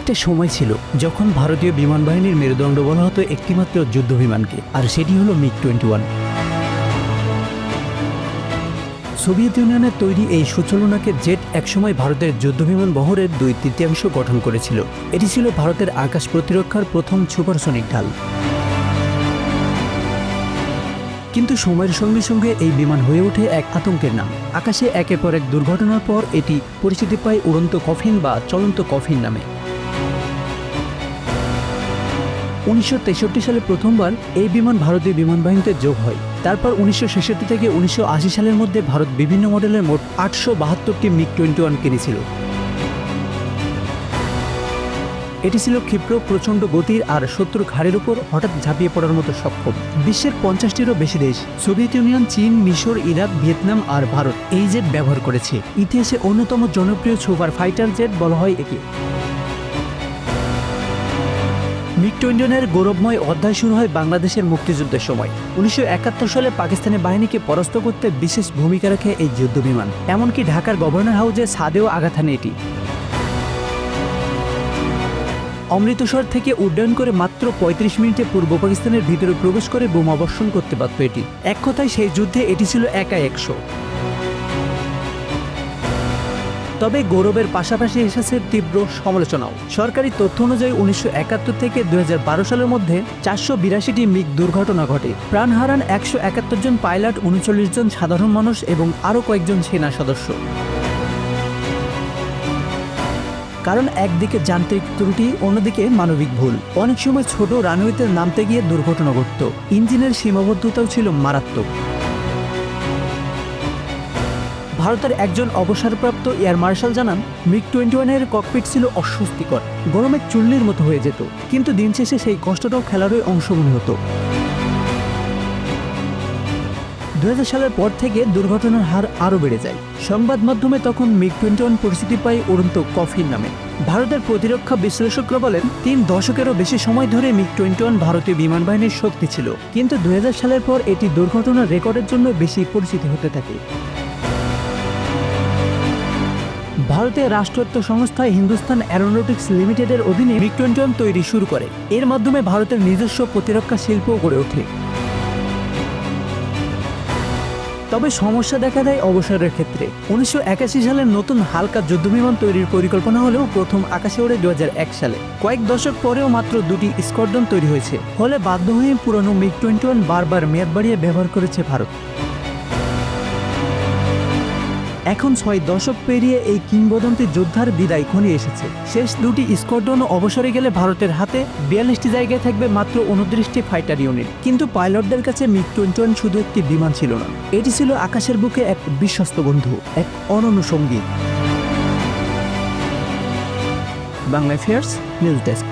একটা সময় ছিল যখন ভারতীয় বিমান বাহিনীর মেরুদণ্ড বলা হতো একটিমাত্র যুদ্ধ বিমানকে, আর সেটি হলো মিগ টোয়েন্টি ওয়ান সোভিয়েত ইউনিয়নের তৈরি এই সুচলনাকে জেট একসময় ভারতের যুদ্ধবিমান বহরের দুই তৃতীয়াংশ গঠন করেছিল। এটি ছিল ভারতের আকাশ প্রতিরক্ষার প্রথম সুপারসনিক ঢাল। কিন্তু সময়ের সঙ্গে সঙ্গে এই বিমান হয়ে ওঠে এক আতঙ্কের নাম। আকাশে একের পর এক দুর্ঘটনার পর এটি পরিচিতি পায় উড়ন্ত কফিন বা চলন্ত কফিন নামে। উনিশশো তেষট্টি সালে প্রথমবার এই বিমান ভারতীয় বিমান বাহিনীতে যোগ হয়। তারপর উনিশশো ছেষট্টি থেকে উনিশশো আশি সালের মধ্যে ভারত বিভিন্ন মডেলের মোট আটশো বাহাত্তরটি মিগ টোয়েন্টি ওয়ান কিনেছিল। এটি ছিল ক্ষিপ্র, প্রচণ্ড গতির আর শত্রু ঘাড়ের উপর হঠাৎ ঝাঁপিয়ে পড়ার মতো সক্ষম। বিশ্বের পঞ্চাশটিরও বেশি দেশ, সোভিয়েত ইউনিয়ন, চীন, মিশর, ইরাক, ভিয়েতনাম আর ভারত এই জেট ব্যবহার করেছে। ইতিহাসে অন্যতম জনপ্রিয় সুপার ফাইটার জেট বলা হয় একে। মিগ টোয়েন্টিনের গৌরবময় অধ্যায় শুরু হয় বাংলাদেশের মুক্তিযুদ্ধের সময়। উনিশশো একাত্তর সালে পাকিস্তানি বাহিনীকে পরাস্ত করতে বিশেষ ভূমিকা রাখে এই যুদ্ধ বিমান এমনকি ঢাকার গভর্নর হাউসে ছাদেও আঘাত হানে এটি। অমৃতসর থেকে উড্ডয়ন করে মাত্র পঁয়ত্রিশ মিনিটে পূর্ব পাকিস্তানের ভিতরে প্রবেশ করে বোমাবর্ষণ করতে পারত এটি। এক কথায় সেই যুদ্ধে এটি ছিল একা একশো তবে গৌরবের পাশাপাশি এসেছে তীব্র সমালোচনাও। সরকারি তথ্য অনুযায়ী উনিশশো একাত্তর থেকে দু হাজার বারো সালের মধ্যে চারশো বিরাশিটি মিগ দুর্ঘটনা ঘটে। প্রাণ হারান একশো একাত্তর জন পাইলট, উনচল্লিশ জন সাধারণ মানুষ এবং আরও কয়েকজন সেনা সদস্য। কারণ একদিকে যান্ত্রিক ত্রুটি, অন্যদিকে মানবিক ভুল। অনেক সময় ছোট রানওয়েতে নামতে গিয়ে দুর্ঘটনা ঘটত। ইঞ্জিনের সীমাবদ্ধতাও ছিল মারাত্মক। ভারতের একজন অবসরপ্রাপ্ত এয়ার মার্শাল জানান, মিগ টোয়েন্টি ওয়ানের ককপিট ছিল অস্বস্তিকর, গরমে চুল্লির মতো হয়ে যেত, কিন্তু দিন শেষে সেই কষ্টটাও খেলারই অংশ মনে হতো। দু হাজার সালের পর থেকে দুর্ঘটনার হার আরও বেড়ে যায়। সংবাদ মাধ্যমে তখন মিগ টোয়েন্টি ওয়ান পরিস্থিতি পায় উড়ন্ত কফির নামে। ভারতের প্রতিরক্ষা বিশ্লেষকরা বলেন, তিন দশকেরও বেশি সময় ধরে মিগ টোয়েন্টি ওয়ান ভারতীয় বিমান বাহিনীর শক্তি ছিল, কিন্তু দু হাজার সালের পর এটি দুর্ঘটনার রেকর্ডের জন্য বেশি পরিচিতি হতে থাকে। ভারতের রাষ্ট্রায়ত্ত সংস্থা হিন্দুস্তান অ্যারোনটিক্স লিমিটেডের অধীনে ওয়ান তৈরি শুরু করে। এর মাধ্যমে ভারতের নিজস্ব প্রতিরক্ষা শিল্পও গড়ে ওঠে। তবে সমস্যা দেখা দেয় অবসরের ক্ষেত্রে। উনিশশো সালের নতুন হালকা যুদ্ধবিমান তৈরির পরিকল্পনা হলেও প্রথম আকাশে ওড়ে দু হাজার এক সালে। কয়েক দশক পরেও মাত্র দুটি স্কোয়াড্রন তৈরি হয়েছে। ফলে বাধ্য হয়ে পুরনো মিগ টোয়েন্টি বারবার মেয়াদ বাড়িয়ে ব্যবহার করেছে ভারত। এখন ছয় দশক পেরিয়ে এই কিংবদন্তি যোদ্ধার বিদায় ঘনিয়ে এসেছে। শেষ দুটি স্কোয়াড্রন অবসরে গেলে ভারতের হাতে বিয়াল্লিশটি জায়গায় থাকবে মাত্র উনত্রিশটি ফাইটার ইউনিট। কিন্তু পাইলটদের কাছে মিগ টোয়েন্টি ওয়ান শুধু একটি বিমান ছিল না। এটি ছিল আকাশের বুকে এক বিশ্বস্ত বন্ধু, এক অনন্য সঙ্গী। Bangla fairs, news desk.